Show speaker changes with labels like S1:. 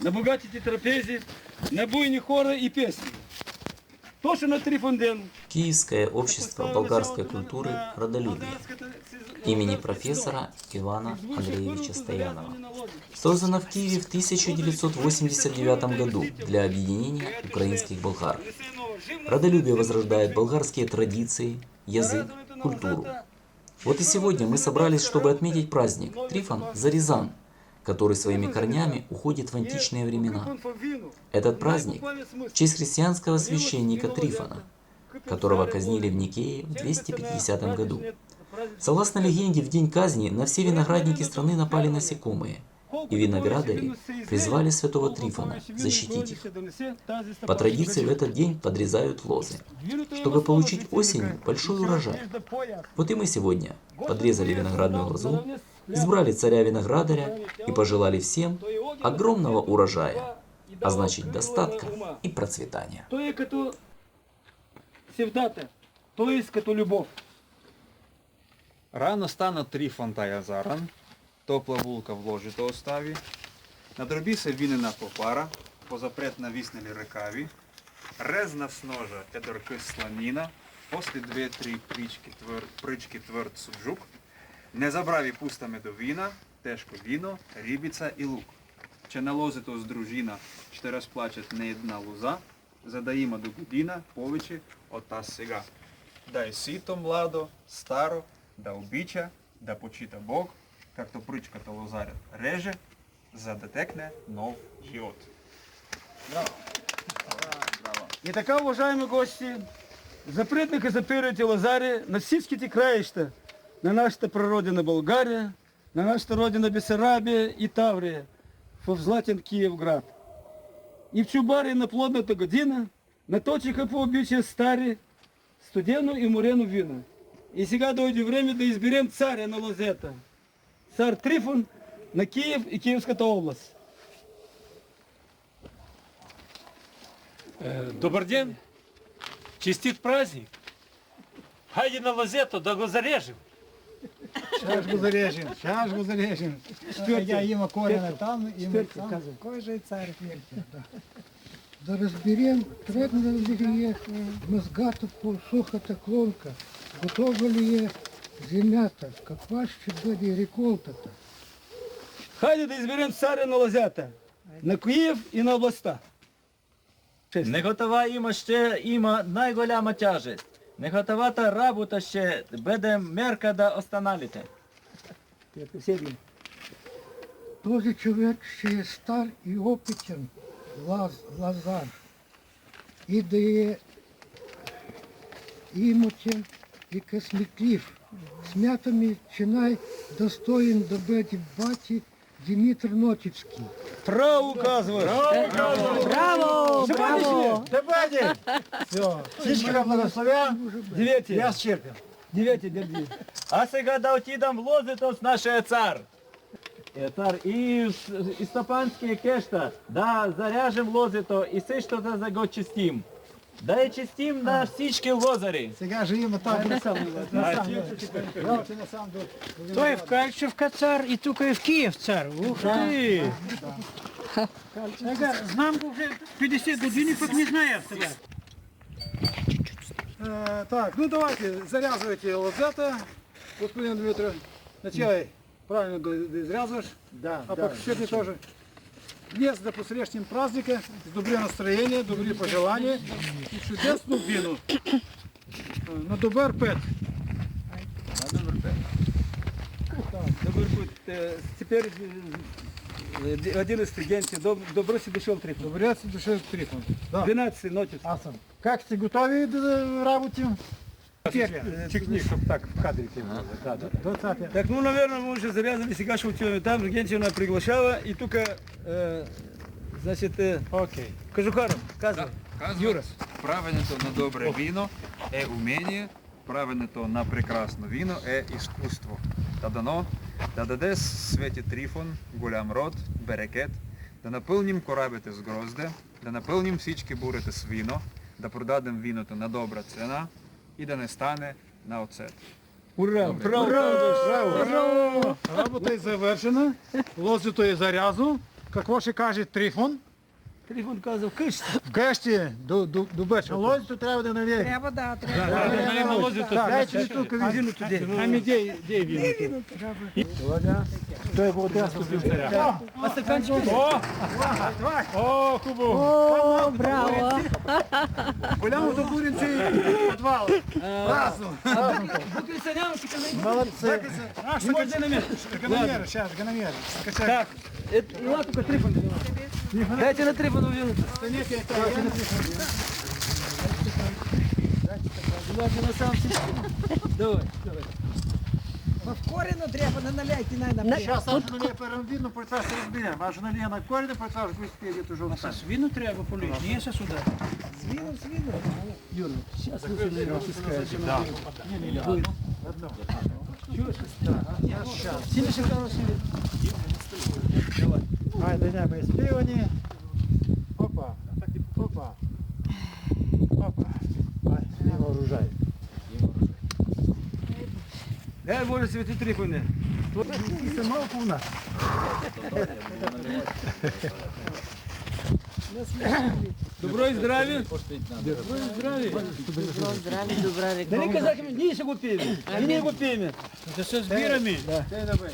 S1: на багатій трапезі, на буйні хори і пісні. То, що на Трифонден.
S2: Киевское общество болгарской культуры «Родолюбие» имени профессора Ивана Андреевича Стоянова. Создано в Киеве в 1989 году для объединения украинских болгар. Родолюбие возрождает болгарские традиции, язык, культуру. Вот и сегодня мы собрались, чтобы отметить праздник Трифон Зарязан, который своими корнями уходит в античные времена. Этот праздник в честь христианского священника Трифона, которого казнили в Никее в 250 году. Согласно легенде, в день казни на все виноградники страны напали насекомые, и виноградари призвали святого Трифона защитить их. По традиции в этот день подрезают лозы, чтобы получить осенью большой урожай. Вот и мы сегодня подрезали виноградную лозу, избрали царя-виноградаря и пожелали всем огромного урожая, а значит достатка и процветания.
S1: Като то є като любов.
S3: Рано стане Трифон та Язаран, топла вулка в ложі то оставі, на дробі се вінена попара, позапрет на віснелі рекаві, резна сножа едорки сламіна, послі дві-три прички, твер, прички тверд суджук, не забрав і пуста медовіна, теж ковіно, рібіца і лук. Чи налози то з дружина, чи розплачет не одна луза, задаємо до година повичі ота сига. Дай сито младо, старо, да обіча, да почита бог, як то причка та лозаря реже, задетекне нов йод.
S1: І така, уважаємо гості, запритники запирують лозарі на сільські ті країшта. на наша прародина Болгарія, на наша родина Бесарабія і Таврія, в Златин Київград. І в Чубарі на плодната година, на точка по обичаю старі, студену і мурену вина. І сега дойде время да изберем царя на Лозета. Цар Трифон на Київ і Київська область.
S4: Э, Добрый день. Чистит праздник. Хайди на лазету, да го зарежем.
S5: Сейчас го зарежем, сейчас го зарежем. Я има корена там, има там. Кой же и царь верхи, да.
S6: Разберем, трудно ли е мозгата по сухата клонка, готова ли е земята, каква ще бъде реколтата.
S1: Хайде да изберем царя на Лозята, на Київ і на областа.
S7: Не готова има ще има найголяма тяжесть. Не готовата работа ще буде мерка да останалите.
S6: Тоже чоловік ще є стар і опитен лаз, лазар. І дає е імоті і косміклів. Смятами чинай достоїн добити баті Дмитр Нотівський. Димитър Нотицкий.
S1: Право указываешь.
S5: Браво! Браво! Давайте! Все, всички благословя,
S1: Девятый.
S5: я счерпен.
S1: Девятый, держи.
S7: А сега да отидам в лозито с нашия цар. Е, цар, і, в- і стопанські кешта, да заряжем лозито і също да за го чистим. Да я чистим на всички лозари.
S5: Сега же има там. На сам, на сам. Давайте на сам до.
S8: Той в Кальчевка цар і тука і в Київ цар. Ух ти! Сега, знам го вже 50 години, пък не знаю сега.
S5: Э, так, ну давайте, зарязывайте лозета, господин Дмитрий. Начай правильно да, да изрязваш,
S8: Да,
S5: а по чуть тоже. Днес да посрещнем праздника, с добре настроение, добри пожелания и чудесну вину. Э, На добър пет.
S1: Путь. Э, Теперь э, один из. Доб- Добро си дошел Трифон.
S5: Добре си дошъл Трифон. Да.
S1: 12 ночи.
S5: Аз съм. Как сте готови да, да работим?
S1: Чекни,
S5: чтобы так в кадрите. Да, да.
S1: Так, ну, наверное, мы уже зарезали, сега отиваме там, Генчина приглашава и тук, э, значит, э,
S5: Окей.
S1: Кажухаров, казвай.
S3: Юрас. Правенето на добре вино е умение, правенето на прекрасно вино е изкуство. Та дано да даде Свети Трифон голям род, берекет, да напълним корабите с грозде, да напълним всички бурите с вино, да продадем виното на добра цена и да не стане на оцет.
S1: Ура! Добре. Браво!
S5: Браво! Браво! Работа е завършена, лозито е зарязо. Какво ще каже Трифон?
S1: Трифон каза вкъщи.
S5: Вкъщи е, до, до, до. Лозито трябва да навие. Трябва
S9: да, трябва. Да, да,
S4: да, да,
S5: лозито.
S1: Дайте ми тук
S5: визиното. Ами, де е виното? Това. одесту царя?
S1: А стаканчики?
S4: О, Кубу!
S9: О, браво.
S5: Гулямо до бурінці підвал. Разом.
S1: Бутиль санями,
S5: Молодці.
S1: Не можна на місце.
S5: Ганамєр, зараз, ганамєр.
S1: Так, это, ну ладно, только трифон. Дайте на трифон візину. Давайте на сам Давай, давай.
S9: В коріну треба, не наляйте, най на
S5: Зараз аж наліє перевідно, процес розберемо. Аж наліє на корінь, процес виспіє, то вже
S8: А свину треба полить, не є сюди.
S9: Свіну, свіну.
S1: Юра, сейчас лучше не распускаешь. Сильно шикарно сильно.
S5: Ай, дня ми співані. Опа. Опа. Опа. Ай, не вооружай.
S1: Дай Боже святі трифони.
S5: Це мало повна.
S1: Добро і здраві. Добро і здраві.
S9: Здраві, добра
S1: Да не казати мені, ні, ще купимо. І не купимо.
S8: Це все збірами.
S5: Це давай.